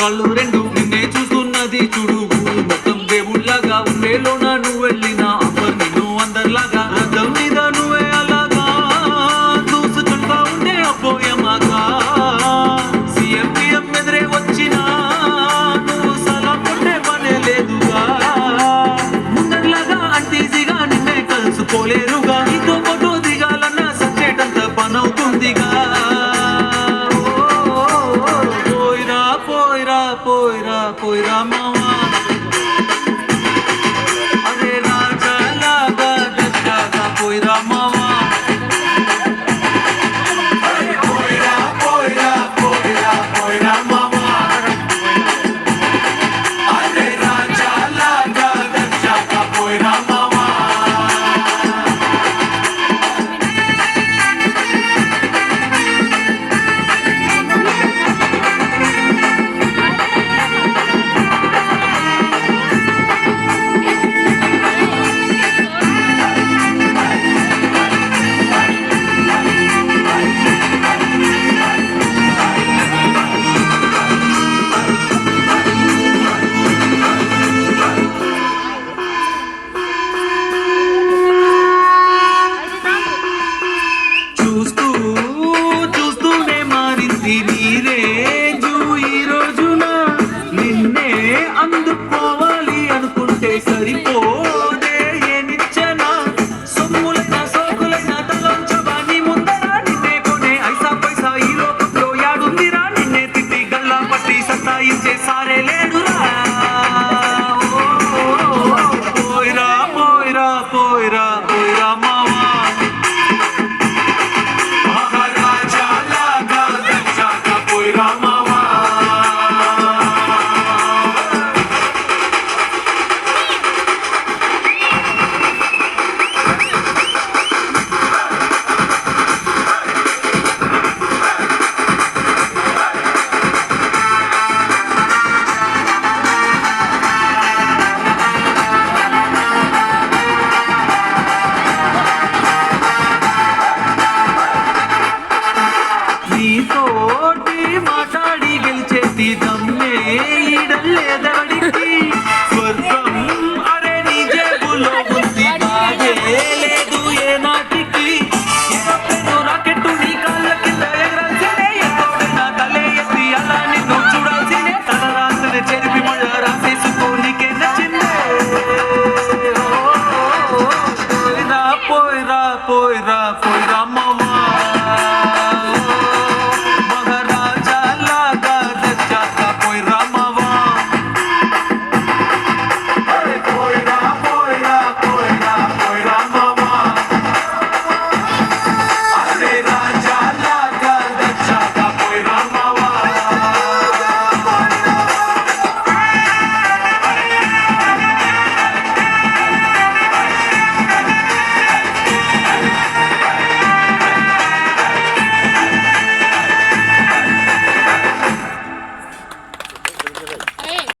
కళ్ళు రెండు poira, poira, mão a পয়রা నీతోటి మాట్లాడి గెలిచేసి దమ్మే ఈడల్లేదవడికి